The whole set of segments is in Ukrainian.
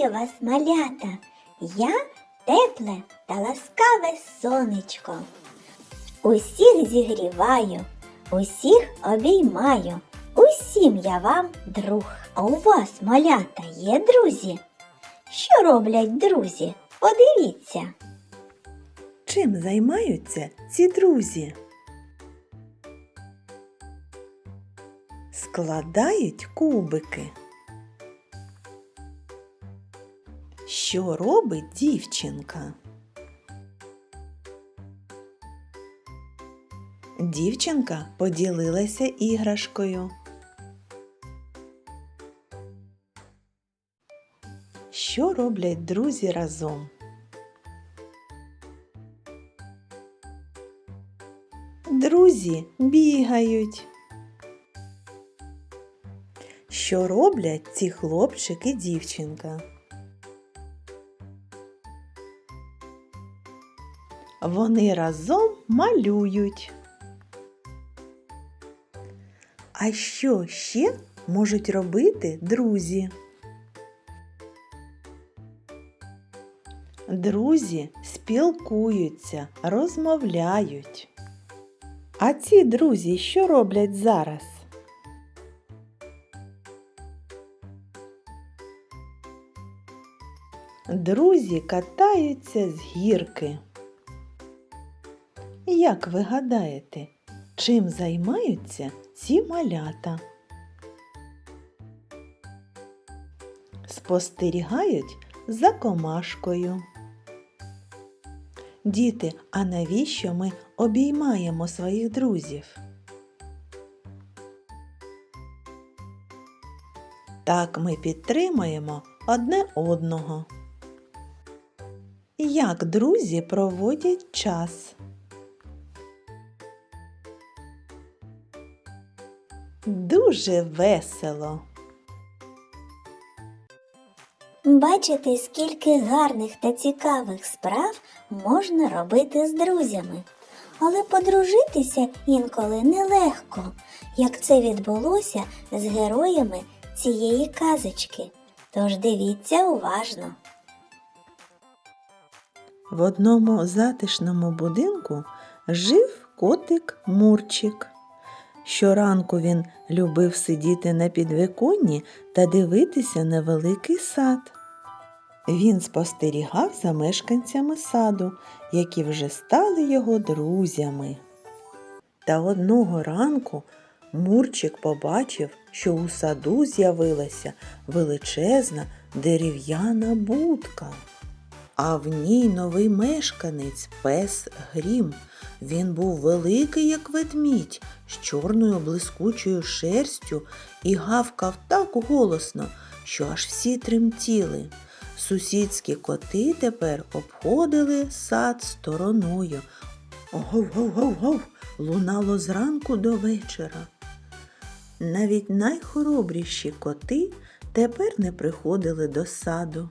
Вітаю вас, малята! Я тепле та ласкаве сонечко. Усіх зігріваю, усіх обіймаю. Усім я вам друг. А у вас, малята, є друзі? Що роблять друзі? Подивіться. Чим займаються ці друзі? Складають кубики. Що робить дівчинка? Дівчинка поділилася іграшкою. Що роблять друзі разом? Друзі бігають. Що роблять ці хлопчик і дівчинка? Вони разом малюють. А що ще можуть робити друзі? Друзі спілкуються, розмовляють. А ці друзі що роблять зараз? Друзі катаються з гірки. Як ви гадаєте, чим займаються ці малята? Спостерігають за комашкою. Діти, а навіщо ми обіймаємо своїх друзів? Так ми підтримуємо одне одного. Як друзі проводять час? Дуже весело. Бачите, скільки гарних та цікавих справ можна робити з друзями. Але подружитися інколи нелегко, як це відбулося з героями цієї казочки. Тож дивіться уважно. В одному затишному будинку жив котик Мурчик. Щоранку він любив сидіти на підвіконні та дивитися на великий сад. Він спостерігав за мешканцями саду, які вже стали його друзями. Та одного ранку Мурчик побачив, що у саду з'явилася величезна дерев'яна будка. А в ній новий мешканець пес Грім. Він був великий, як ведмідь, з чорною блискучою шерстю і гавкав так голосно, що аж всі тремтіли. Сусідські коти тепер обходили сад стороною. Гов-гов-гов-гов лунало зранку до вечора. Навіть найхоробріші коти тепер не приходили до саду.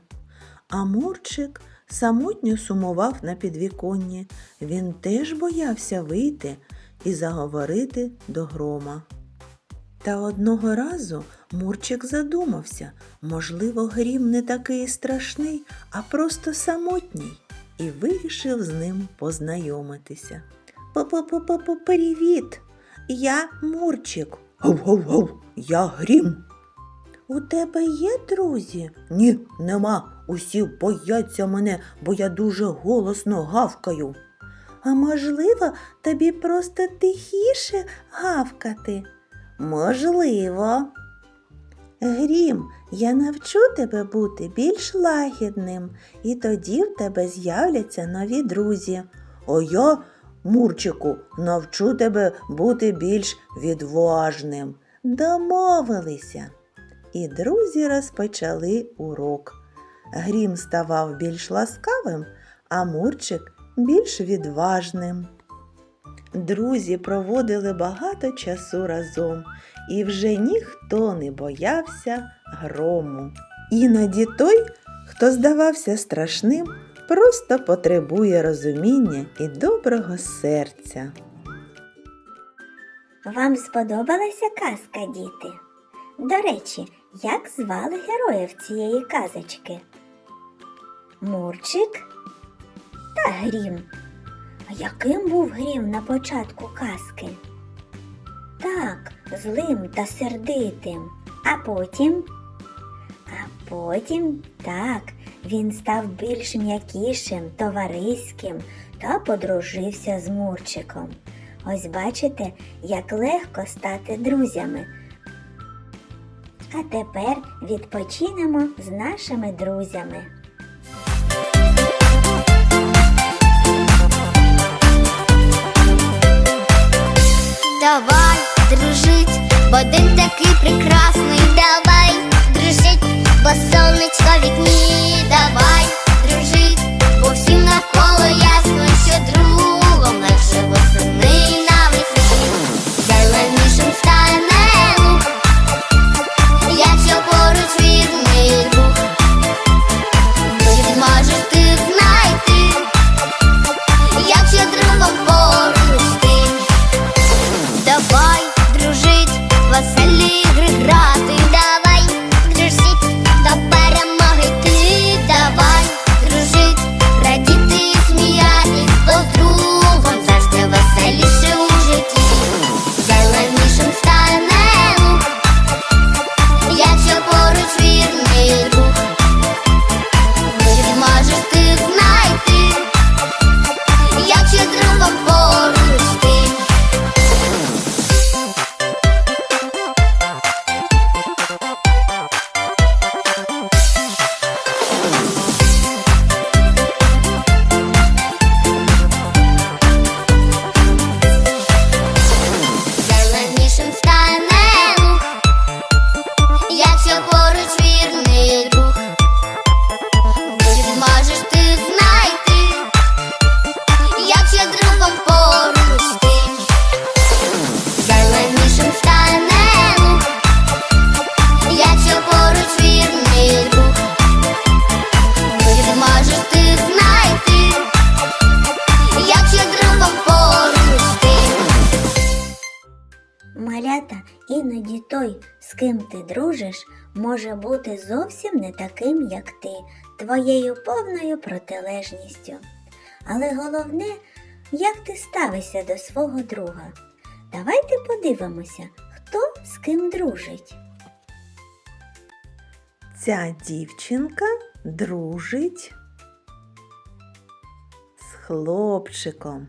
А Мурчик самотньо сумував на підвіконні. Він теж боявся вийти і заговорити до грома. Та одного разу Мурчик задумався, можливо, грім не такий страшний, а просто самотній, і вирішив з ним познайомитися. Привіт! Я Мурчик. Гов-гов-гов, я грім. У тебе є друзі? Ні, нема. Усі бояться мене, бо я дуже голосно гавкаю. А можливо, тобі просто тихіше гавкати? Можливо. Грім, я навчу тебе бути більш лагідним, і тоді в тебе з'являться нові друзі. А я, Мурчику, навчу тебе бути більш відважним. Домовилися. І друзі розпочали урок. Грім ставав більш ласкавим, а Мурчик більш відважним. Друзі проводили багато часу разом, і вже ніхто не боявся грому. Іноді той, хто здавався страшним, просто потребує розуміння і доброго серця. Вам сподобалася казка, діти? До речі, як звали героїв цієї казочки? Мурчик та Грім. А яким був Грім на початку казки? Так, злим та сердитим. А потім? А потім так, він став більш м'якішим, товариським та подружився з Мурчиком. Ось бачите, як легко стати друзями. А тепер відпочинемо з нашими друзями. Давай дружить, бо день такий прекрасний. Давай дружить, бо сонечко вікні. Давай той, з ким ти дружиш, може бути зовсім не таким, як ти, твоєю повною протилежністю. Але головне, як ти ставишся до свого друга. Давайте подивимося, хто з ким дружить. Ця дівчинка дружить з хлопчиком.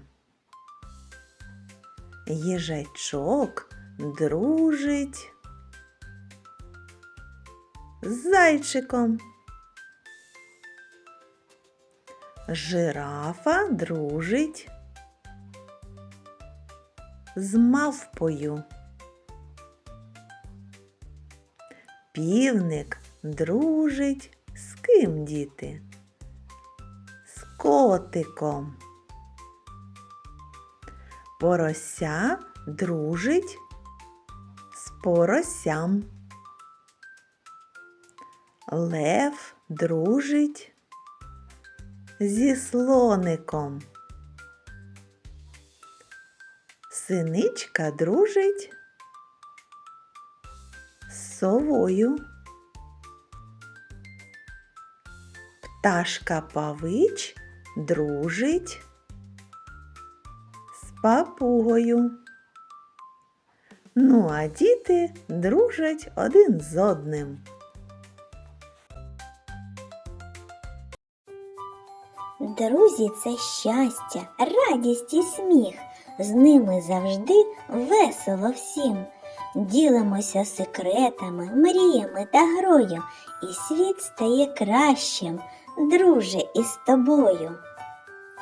Їжачок дружить зайчиком. Жирафа дружить з мавпою. Півник дружить з ким діти? З котиком. Порося дружить з поросям. Лев дружить зі слоником. Синичка дружить з совою. Пташка павич дружить з папугою. Ну, а діти дружать один з одним. Друзі це щастя, радість і сміх. З ними завжди весело всім. Ділимося секретами, мріями та грою, і світ стає кращим, друже, із тобою.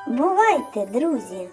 Бувайте, друзі!